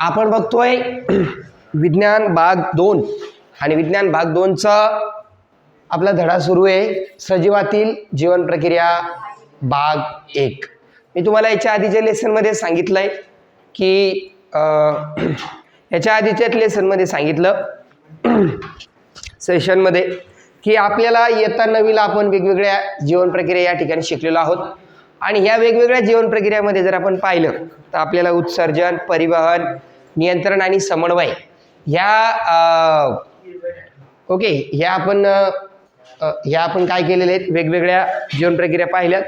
आपण बघतोय विज्ञान भाग दोन. आणि विज्ञान भाग दोनचा आपला धडा सुरू आहे. सजीवातील जीवन प्रक्रिया भाग एक. मी तुम्हाला याच्या आधीच्या लेसनमध्ये सांगितलं आहे की याच्या आधीच्याच लेसनमध्ये सांगितलं सेशनमध्ये की आपल्याला येता नवीला आपण वेगवेगळ्या जीवन प्रक्रिया या ठिकाणी शिकलेलो आहोत. आणि ह्या वेगवेगळ्या जीवन प्रक्रियामध्ये जर आपण पाहिलं तर आपल्याला उत्सर्जन परिवहन नियंत्रण आणि समन्वय. ह्या ओके ह्या आपण ह्या आपण काय केलेले आहेत? वेगवेगळ्या जीवन प्रक्रिया पाहिल्यात.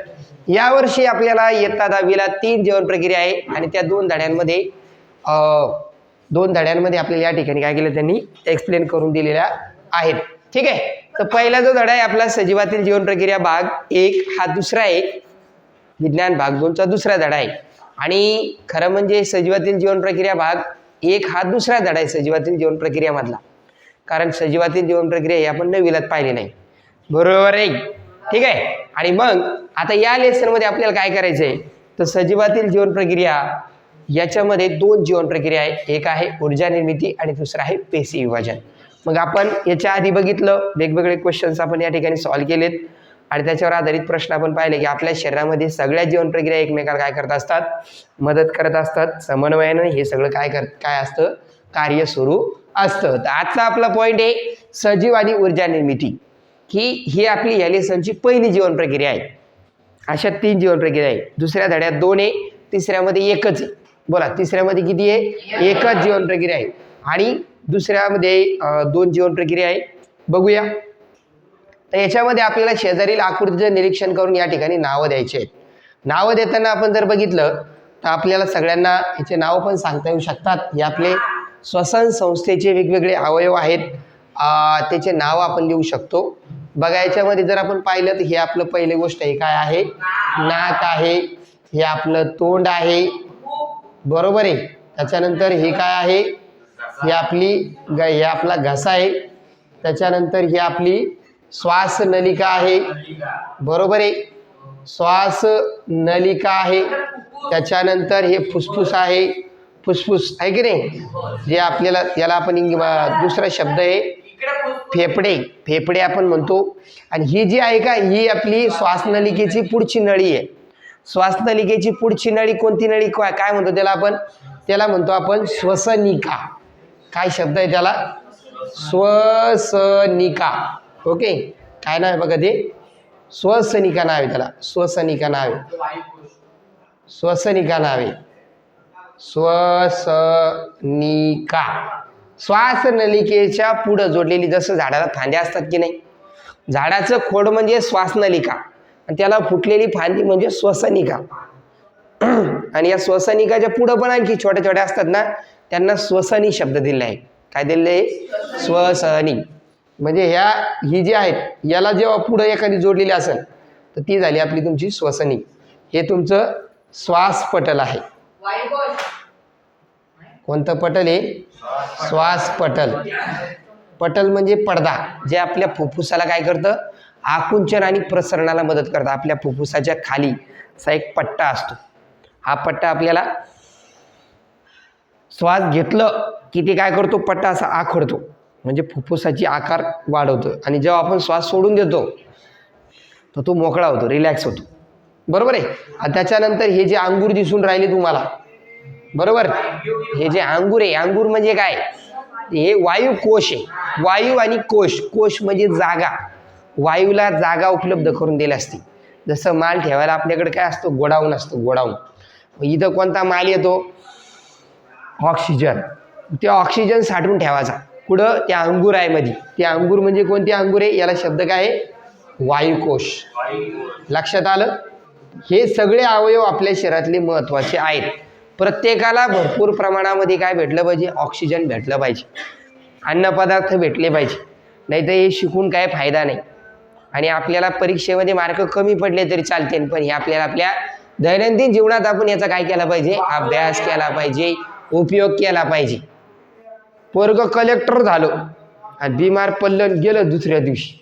यावर्षी आपल्याला इयत्ता दहावीला तीन जीवन प्रक्रिया आहे आणि त्या दोन धड्यांमध्ये दोन धड्यांमध्ये आपल्याला या ठिकाणी काय केलं त्यांनी? एक्सप्लेन करून दिलेल्या आहेत. ठीक आहे? तर पहिला जो धडा आहे आपला सजीवातील जीवन प्रक्रिया भाग एक हा दुसरा आहे. विज्ञान भाग दोनचा दुसरा धडा आहे. आणि खरं म्हणजे सजीवातील जीवन प्रक्रिया भाग एक हा दुसरा धडा आहे सजीवातील जीवन प्रक्रियामधला. कारण सजीवातील जीवन प्रक्रिया ही आपण नवीलात पाहिली नाही. बरोबर आहे? ठीक आहे? आणि मग आता या लेसनमध्ये आपल्याला काय करायचं आहे तर सजीवातील जीवन प्रक्रिया याच्यामध्ये दोन जीवन प्रक्रिया आहे एक आहे ऊर्जा निर्मिती आणि दुसरं आहे पेशी विभाजन. मग आपण याच्या आधी बघितलं. वेगवेगळे क्वेश्चन्स आपण या ठिकाणी सॉल्व्ह केलेत. आणि त्याच्यावर आधारित प्रश्न आपण पाहिले की आपल्या शरीरामध्ये सगळ्या जीवन प्रक्रिया एकमेकाला काय करत असतात? मदत करत असतात. समन्वयानं हे सगळं काय कर काय असतं? कार्य सुरू असतं. तर आजचा आपला पॉईंट आहे सजीव आणि ऊर्जा निर्मिती. ही ही आपली या लेसनची पहिली जीवन प्रक्रिया आहे. अशा तीन जीवन प्रक्रिया आहे दुसऱ्या धड्यात दोन आहे तिसऱ्यामध्ये एकच आहे. बोला तिसऱ्यामध्ये किती आहे? एकच जीवन प्रक्रिया आहे. आणि दुसऱ्यामध्ये दोन जीवन प्रक्रिया आहे. बघूया. तर याच्यामध्ये आपल्याला शेजारील आकृतीचं निरीक्षण करून या ठिकाणी नावं द्यायची आहेत. नावं देताना आपण जर बघितलं तर आपल्याला सगळ्यांना याचे नावं पण सांगता येऊ शकतात. हे आपले श्वसन संस्थेचे वेगवेगळे अवयव आहेत. त्याचे नाव आपण लिहू शकतो. बघा याच्यामध्ये जर आपण पाहिलं तर हे आपलं पहिली गोष्ट आहे. काय आहे? नाक आहे. हे आपलं तोंड आहे. बरोबर आहे? त्याच्यानंतर हे काय आहे? ही आपली ग हे आपला घसा आहे. त्याच्यानंतर ही आपली श्वास नलिका आहे. बरोबर आहे? श्वास नलिका आहे. त्याच्यानंतर हे फुसफुस आहे. फुसफुस आहे की नाही? जे आपल्याला याला आपण इंग दुसरा शब्द आहे. फेफडे. फेफडे आपण म्हणतो. आणि ही जी आहे का ही आपली श्वासनलिकेची पुढची नळी आहे. श्वासनलिकेची पुढची नळी कोणती नळी? काय काय म्हणतो त्याला आपण? त्याला म्हणतो आपण श्वसनिका. काय शब्द आहे त्याला? श्वसनिका. ओके? काय नाव आहे बघा ते? श्वसनिका नाव आहे त्याला. स्वसनिका नाव आहे. श्वसनिका नाव आहे. स्वसनिका. श्वासनलिकेच्या पुढं जोडलेली जसं झाडाला फांद्या असतात की नाही? झाडाचं खोड म्हणजे श्वासनलिका. आणि त्याला फुटलेली फांदी म्हणजे श्वसनिका. आणि या श्वसनिकाच्या पुढं पण आणखी छोट्या छोट्या असतात ना? त्यांना श्वसनी शब्द दिलेला आहे. काय दिलेलं आहे? श्वसनी. म्हणजे ह्या ही जी आहेत याला जेव्हा पुढं एखादी जोडलेली असेल तर ती झाली आपली तुमची श्वसनी. हे तुमचं श्वास पटल आहे. कोणतं पटल आहे श्वास पटल पटल म्हणजे पडदा जे आपल्या फुफ्फुसाला काय करतं? आकुंचन आणि प्रसरणाला मदत करतं. आपल्या फुफ्फुसाच्या खाली असा एक पट्टा असतो. हा पट्टा आपल्याला श्वास घेतलं की ते काय करतो? पट्टा असा आखडतो. म्हणजे फुफ्फुसाची आकार वाढवतो. आणि जेव्हा आपण श्वास सोडून देतो तर तो मोकळा होतो रिलॅक्स होतो. बरोबर आहे? आणि त्याच्यानंतर हे जे अंगूर दिसून राहिले तुम्हाला बरोबर? हे जे अंगूर आहे अंगूर म्हणजे काय? हे वायू कोश आहे. वायू आणि कोश कोश म्हणजे जागा. वायूला जागा उपलब्ध करून दिली असते. जसं माल ठेवायला आपल्याकडे काय असतं? गोडाऊन असतं गोडाऊन. इथं कोणता माल येतो? ऑक्सिजन. ते ऑक्सिजन साठवून ठेवायचा. पुढं त्या अंगूर आहे मध्ये ते अंगूर म्हणजे कोणते अंगूर आहे? याला शब्द काय आहे? वायुकोश. लक्षात आलं? हे सगळे अवयव आपल्या शरीरातले महत्त्वाचे आहेत. प्रत्येकाला भरपूर प्रमाणामध्ये काय भेटलं पाहिजे? ऑक्सिजन भेटलं पाहिजे. अन्नपदार्थ भेटले पाहिजे. नाही तर हे शिकून काय फायदा नाही. आणि आपल्याला परीक्षेमध्ये मार्क कमी पडले तरी चालते पण हे आपल्याला आपल्या दैनंदिन जीवनात आपण याचा काय केला पाहिजे? अभ्यास केला पाहिजे उपयोग केला पाहिजे. पोरग कलेक्टर झालो. आणि बिमार पडलं गेलं दुसऱ्या दिवशी.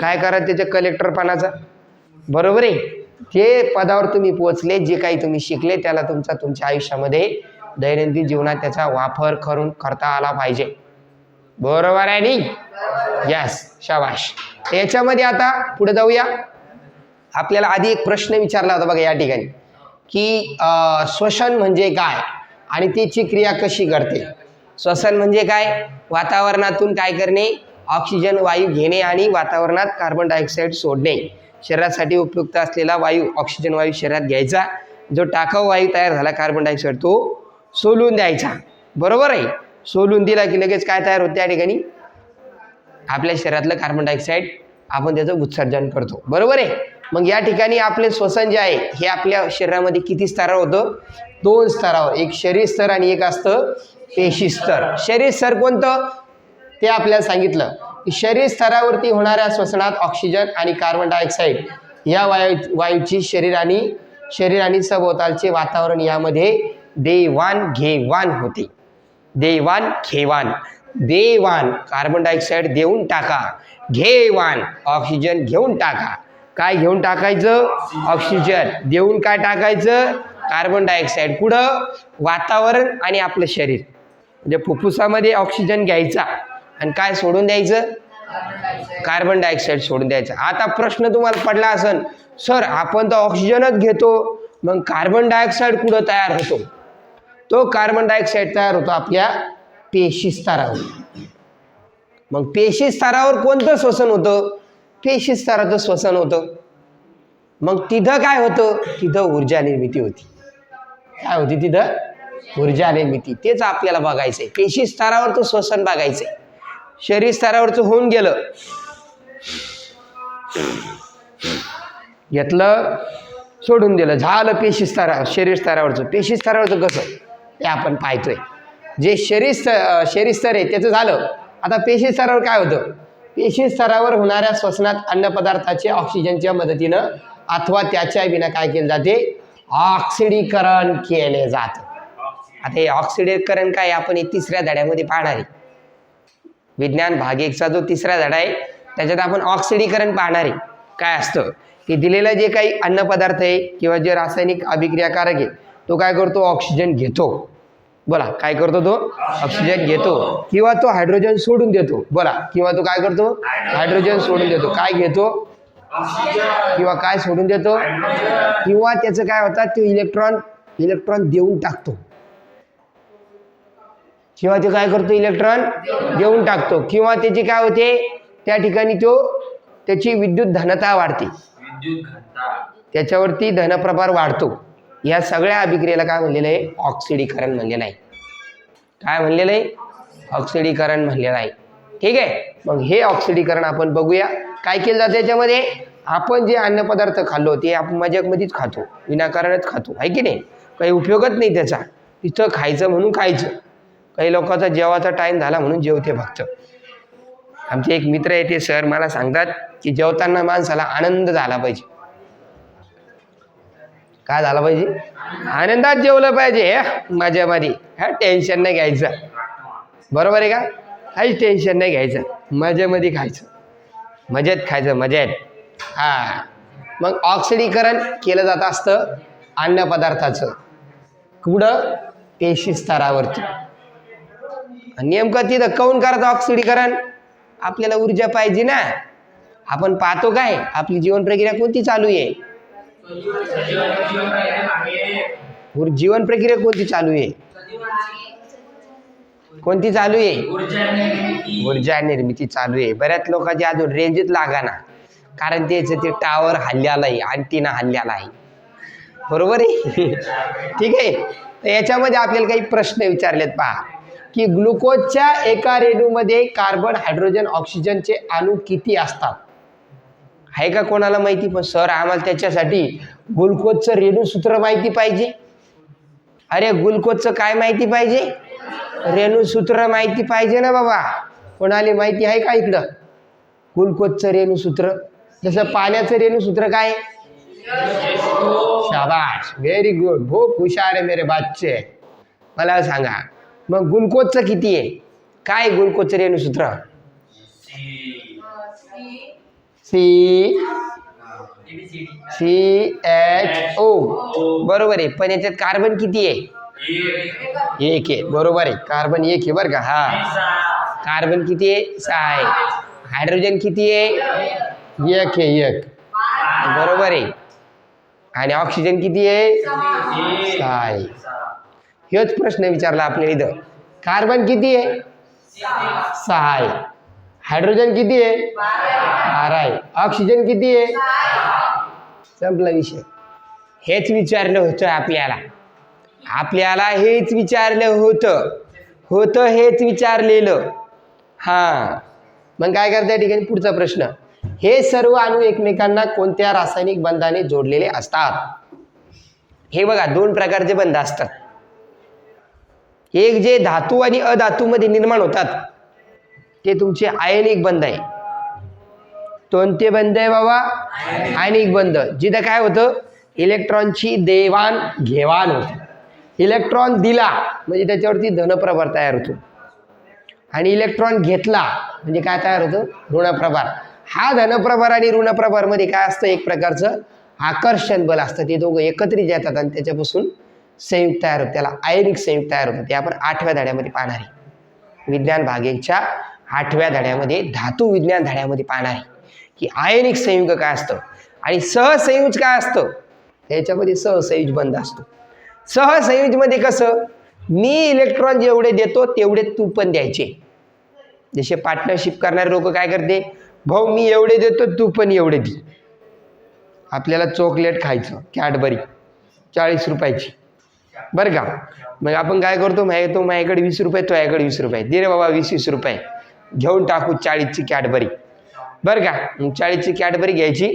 काय करा त्याच्या कलेक्टरपणाचा बरोबर आहे. ते पदावर तुम्ही पोचले जे काही तुम्ही शिकले त्याला तुमचा तुमच्या आयुष्यामध्ये दैनंदिन जीवनात त्याचा वापर करून करता आला पाहिजे. बरोबर आहे नी यस शाबाश. याच्यामध्ये आता पुढे जाऊया. आपल्याला आधी एक प्रश्न विचारला होता बघा या ठिकाणी की श्वसन म्हणजे काय? आणि त्याची क्रिया कशी घडते श्वसन म्हणजे काय? वातावरणातून काय करणे? ऑक्सिजन वायू घेणे आणि वातावरणात कार्बन डायऑक्साईड सोडणे. शरीरासाठी उपयुक्त असलेला वायू ऑक्सिजन वायू शरीरात घ्यायचा. जो टाकाऊ वायू तयार झाला कार्बन डायऑक्साईड तो सोलून द्यायचा. बरोबर आहे? सोलून दिला की लगेच काय तयार होते त्या ठिकाणी? आपल्या शरीरातलं कार्बन डायऑक्साईड आपण त्याचं उत्सर्जन करतो. बरोबर आहे? मग या ठिकाणी आपले श्वसन जे आहे हे आपल्या शरीरामध्ये किती स्तरावर होतं? दोन स्तरावर. एक शरीर स्तर आणि एक असतं पेशी स्तर. शरीर स्तर कोणतं? ते आपल्याला सांगितलं. की शरीर स्तरावरती होणाऱ्या श्वसनात ऑक्सिजन आणि कार्बन डायऑक्साईड या वायू वायूची शरीर आणि शरीर आणि सभोवतालचे वातावरण यामध्ये देवाण घेवाण होते. देवाण घेवाण. देवाण. कार्बन डायऑक्साईड देऊन टाका. घेवाण. ऑक्सिजन घेऊन टाका. काय घेऊन टाकायचं? ऑक्सिजन देऊन काय टाकायचं? कार्बन डायऑक्साईड कुठं वातावरण आणि आपलं शरीर. म्हणजे फुफ्फुसामध्ये ऑक्सिजन घ्यायचा. आणि काय सोडून द्यायचं? कार्बन डायऑक्साईड सोडून द्यायचं. आता प्रश्न तुम्हाला पडला असन सर आपण तर ऑक्सिजनच घेतो मग कार्बन डायऑक्साईड कुठं तयार होतो? तो कार्बन डायऑक्साईड तयार होतो आपल्या पेशी स्तरावर. मग पेशी स्तरावर कोणतं श्वसन होतं? पेशी स्तराचं श्वसन होतं. मग तिथं काय होतं? तिथं ऊर्जा निर्मिती होती. काय होती तिथं? ऊर्जा निर्मिती तेच आपल्याला बघायचंय. पेशी स्तरावर तो श्वसन बघायचंय. शरीर स्तरावरचं होऊन गेलं. घेतलं सोडून दिलं. झालं पेशी स्तरा शरीर स्तरावरचं. पेशी स्तरावरचं कसं? ते आपण पाहतोय. जे शरीर स्त शरीर स्तर आहे त्याचं झालं. आता पेशी स्तरावर काय होतं? पेशी स्तरावर होणाऱ्या श्वसनात अन्नपदार्थाचे ऑक्सिजनच्या मदतीनं अथवा त्याच्या विना काय केलं जाते? ऑक्सिडीकरण केले जातं. आता हे ऑक्सिडीकरण काय आपण हे तिसऱ्या धड्यामध्ये पाहणार आहे. विज्ञान भाग एकचा जो तिसरा धडा आहे त्याच्यात आपण ऑक्सिडीकरण पाहणार आहे. काय असतं? की दिलेलं जे काही अन्नपदार्थ आहे किंवा जे रासायनिक अभिक्रियाकारक आहे तो काय करतो? ऑक्सिजन घेतो. बोला काय करतो तो? ऑक्सिजन घेतो. किंवा तो हायड्रोजन सोडून देतो. बोला किंवा तो काय करतो? हायड्रोजन सोडून देतो. काय घेतो? किंवा काय सोडून देतो? किंवा त्याचं काय होतं? तो इलेक्ट्रॉन इलेक्ट्रॉन देऊन टाकतो. किंवा ते काय करतो इलेक्ट्रॉन देऊन टाकतो. किंवा त्याची काय होते त्या ठिकाणी तो त्याची विद्युत धनता वाढते. त्याच्यावरती धनप्रभार वाढतो. या सगळ्या अभिक्रियेला काय म्हणलेलं आहे? ऑक्सिडीकरण म्हणलेलं आहे. काय म्हणलेलं आहे? ऑक्सिडीकरण म्हणलेलं आहे. ठीक आहे? मग हे ऑक्सिडीकरण आपण बघूया. काय केलं जातं याच्यामध्ये? आपण जे अन्नपदार्थ खाल्लो ते आपण मजाकमध्येच खातो. विनाकारणच खातो. आहे की नाही? काही उपयोगच नाही त्याचा. तिथं खायचं म्हणून खायचं. काही लोकांचा जेवाचा टाईम झाला म्हणून जेवते फक्त. आमचे एक मित्र आहे ते सर मला सांगतात की जेवताना माणसाला आनंद झाला पाहिजे. काय झाला पाहिजे? आनंदात जेवलं पाहिजे हे माझ्यामध्ये हा टेन्शन नाही घ्यायचं. बरोबर आहे का? काहीच टेन्शन नाही घ्यायचं. मजेमध्ये खायचं. मजेत खायचं मजेत. हा. मग ऑक्सिडीकरण केलं जात असतं अन्नपदार्थाचं कुठं? पेशी स्तरावरती. नेमकं तिथं काऊन करायचं ऑक्सिडीकरण? आपल्याला ऊर्जा पाहिजे ना. आपण पाहतो काय आपली जीवन प्रक्रिया कोणती चालू आहे? जीवन प्रक्रिया कोणती चालू आहे? कोणती चालू आहे? ऊर्जा निर्मिती चालू आहे. बऱ्याच लोकांची अजून रेंजच लागाना कारण त्याचं ते टावर हल्ल्याला आहे अँटिना हल्ल्याला आहे. बरोबर आहे? ठीक आहे. तर याच्यामध्ये आपल्याला काही प्रश्न विचारलेत पहा. की ग्लुकोजच्या एका रेणूमध्ये कार्बन हायड्रोजन ऑक्सिजनचे अणू किती असतात? आहे का कोणाला माहिती? पण सर आम्हाला त्याच्यासाठी ग्लुकोजचं रेणूसूत्र माहिती पाहिजे. अरे ग्लुकोजचं काय माहिती पाहिजे? रेणूसूत्र माहिती पाहिजे ना बाबा. कोणाला माहिती आहे का इकडं? ग्लुकोजचं रेणूसूत्र. जसं पाण्याचं रेणूसूत्र काय? शाबाश व्हेरी गुड खूप हुशार आहे मेरे बाच्चे. मला सांगा मग ग्लुकोजचं किती आहे? काय ग्लुकोजचं रेणूसूत्र? सी. सी. एच. ओ. बरोबर आहे. पण याच्यात कार्बन किती आहे? एक आहे. बरोबर आहे. कार्बन एक आहे बरं का? हा. कार्बन किती आहे? सहा आहे. हायड्रोजन किती आहे? एक आहे एक. बरोबर आहे. आणि ऑक्सिजन किती आहे? सहा आहे. हेच प्रश्न विचारला आपल्याला इथं. कार्बन किती आहे? सहा आहे. हायड्रोजन किती आहे? बारा आहे. ऑक्सिजन किती आहे? संपला विषय. हेच विचारलं होतं आपल्याला. आपल्याला हेच विचारलं होतं. होतं हेच विचारलेलं. हां. मग काय करता या ठिकाणी? पुढचा प्रश्न. हे सर्व अणू एकमेकांना कोणत्या रासायनिक बंधाने जोडलेले असतात? हे बघा दोन प्रकारचे बंध असतात. एक जे धातू आणि अधातूमध्ये निर्माण होतात ते तुमचे आयनिक बंध आहे. कोणते बंध आहे बाबा? आयनिक बंध. जिथं काय होतं? इलेक्ट्रॉनची देवाण घेवाण होते. इलेक्ट्रॉन दिला म्हणजे त्याच्यावरती धनप्रभार तयार होतो. आणि इलेक्ट्रॉन घेतला म्हणजे काय तयार होतं? ऋणप्रभार. हा धनप्रभार आणि ऋणप्रभारमध्ये काय असतं? एक प्रकारचं आकर्षण बल असतं. ते दोघं एकत्रित येतात आणि त्याच्यापासून संयुक्त तयार होतं. त्याला आयनिक संयुक्त तयार होतं. ते आपण आठव्या धड्यामध्ये पाहणार आहे. विज्ञान भागेच्या आठव्या धड्यामध्ये धातू विज्ञान धड्यामध्ये पाहणार आहे. की आयनिक संयुग काय असतं? आणि सहसंयुज काय असतं? त्याच्यामध्ये सहसंयुज बंद असतो. सहसंयुजमध्ये कसं? मी इलेक्ट्रॉन जेवढे देतो तेवढे तू पण द्यायचे. जसे पार्टनरशिप करणारे लोक काय करते? भाऊ मी एवढे देतो तू पण एवढे दे. आपल्याला चॉकलेट खायचं कॅडबरी चाळीस रुपयाची. बरं का? मग आपण काय करतो? माहिती तो माझ्याकडे वीस रुपये तो याकडे वीस रुपये. दे रे बाबा वीस वीस रुपये. घेऊन टाकू चाळीसची कॅडबरी. बरं का? मग चाळीसची कॅडबरी घ्यायची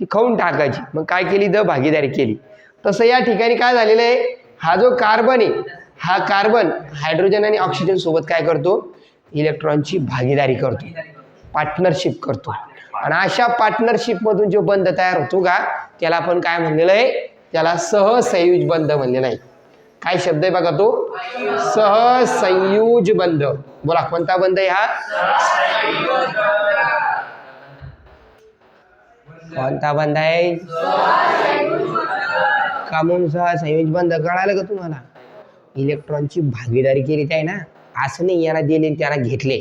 ती खाऊन टाकायची. मग काय केली? द भागीदारी केली. तसं या ठिकाणी काय झालेलं आहे? हा जो कार्बन आहे हा कार्बन हायड्रोजन आणि ऑक्सिजन सोबत काय करतो? इलेक्ट्रॉनची भागीदारी करतो. पार्टनरशिप करतो. आणि अशा पार्टनरशिपमधून जो बंध तयार होतो का? त्याला आपण काय म्हणलेलं आहे? त्याला सहसंयुज बंध म्हणलेला आहे काय शब्द आहे बघा तो? सहसंयुज बंध. बोला कोणता बंध आहे हा? कोणता बंध आहे? का म्हणून सहसंयुज बंध कळालं का तुम्हाला? इलेक्ट्रॉनची भागीदारी केली आहे ना? असं नाही याला दिले त्याला घेतले.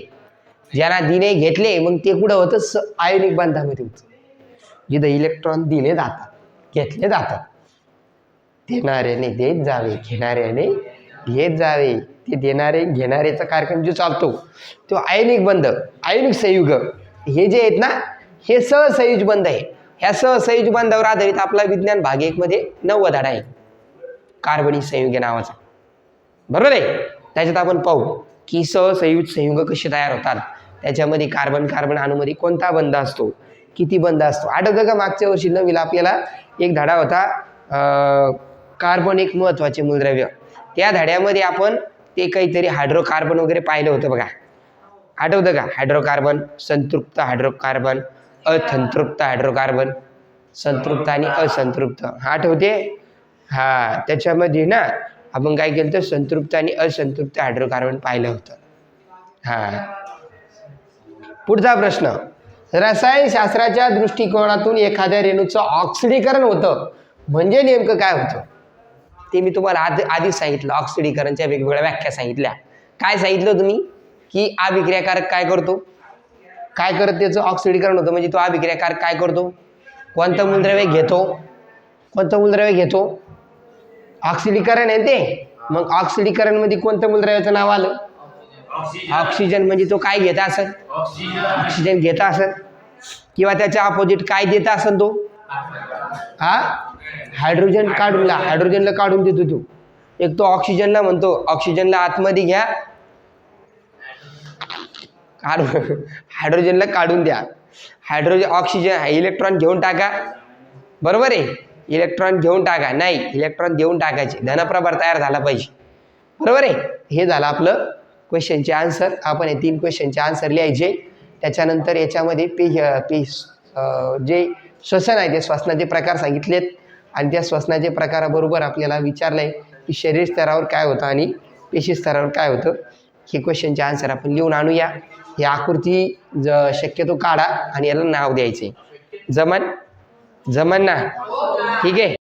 ज्याला दिले घेतले मग ते कुठं होतं? स आयोनिक बंधामध्ये होतं. जिथं इलेक्ट्रॉन दिले जातात घेतले जातात. देणाऱ्याने देत जावे घेणाऱ्याने घेत जावे. ते देणारे घेणाऱ्याचा कार्यक्रम जो चालतो तो आयनिक बंध आयनिक संयुग. हे जे आहेत ना हे सहसंयुज बंध आहे. ह्या सहसंयुज बंधावर आधारित आपला विज्ञान भाग एकमध्ये नव्वद धडा आहे. कार्बनी संयुग नावाचा. बरोबर आहे? त्याच्यात आपण पाहू की सहसंयुज संयुग कसे तयार होतात. त्याच्यामध्ये कार्बन कार्बन अणूमध्ये कोणता बंध असतो? किती बंध असतो? आठवतं का मागच्या वर्षी नवीला आपल्याला एक धडा होता कार्बन एक महत्त्वाचे मूलद्रव्य. त्या धड्यामध्ये आपण ते काहीतरी हायड्रोकार्बन वगैरे पाहिलं होतं बघा. आठवतं का? हायड्रोकार्बन संतृप्त हायड्रोकार्बन असंतृप्त हायड्रोकार्बन संतृप्त आणि असंतृप्त. आठवते? हा त्याच्यामध्ये ना आपण काय केलं तर संतृप्त आणि असंतृप्त हायड्रोकार्बन पाहिलं होतं. हा. पुढचा प्रश्न. रसायनशास्त्राच्या दृष्टिकोनातून एखाद्या रेणूचं ऑक्सिडीकरण होतं. म्हणजे नेमकं काय होतं? ते मी तुम्हाला आधी आधीच सांगितलं. ऑक्सिडीकरणच्या वेगवेगळ्या व्याख्या सांगितल्या. काय सांगितलं तुम्ही? की अभिक्रियाकारक काय करतो? काय करत त्याचं ऑक्सिडीकरण होतं? म्हणजे तो अभिक्रियाकारक काय करतो? कोणतं मूलद्रव्य घेतो? कोणतं मूलद्रव्य घेतो? ऑक्सिडीकरण आहे ते. मग ऑक्सिडीकरणमध्ये कोणतं मूलद्रव्याचं नाव आलं? ऑक्सिजन. म्हणजे तो काय घेत असेल? ऑक्सिजन घेता घेत असेल. किंवा त्याच्या अपोजिट काय देत असेल तो? हा हायड्रोजन काढून ला हायड्रोजनला काढून देतो तो. एक तो ऑक्सिजनला म्हणतो ऑक्सिजनला आतमध्ये घ्या. काढू हायड्रोजनला काढून द्या. हायड्रोजन ऑक्सिजन इलेक्ट्रॉन घेऊन टाका. बरोबर आहे? इलेक्ट्रॉन घेऊन टाका. नाही इलेक्ट्रॉन देऊन टाकायचे. धनप्रभार तयार झाला पाहिजे. बरोबर आहे? हे झालं आपलं क्वेश्चनचे आन्सर. आपण हे तीन क्वेश्चनचे आन्सर लिहायचे. त्याच्यानंतर याच्यामध्ये पी पी जे श्वसन आहे ते श्वसनाचे प्रकार सांगितलेत. आणि त्या श्वसनाचे प्रकाराबरोबर आपल्याला विचारलं आहे की शरीर स्तरावर काय होतं आणि पेशी स्तरावर काय होतं हे क्वेश्चनचे आन्सर आपण लिहून आणूया. ही आकृती ज शक्यतो काढा आणि याला नाव द्यायचे. जमन? जमन ना? ठीक आहे?